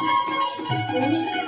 Música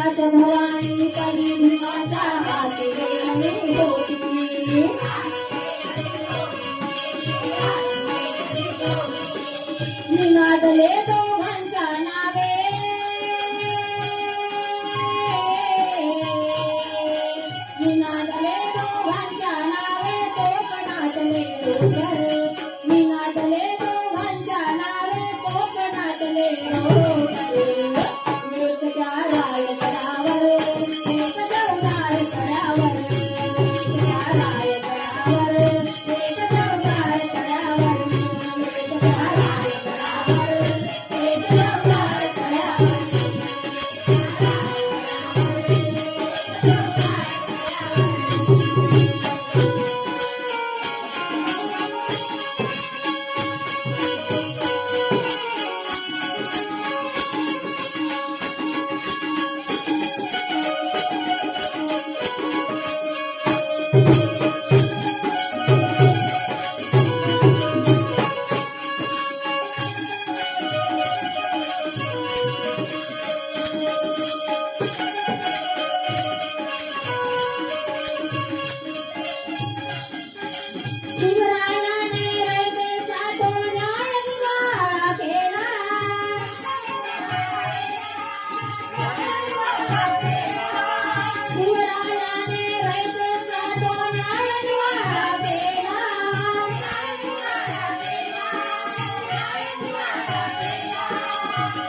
Bhavani कधी हाती निनादले दोघांचा नावे निनादले दोघांच्या नावे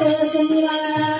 Thank you.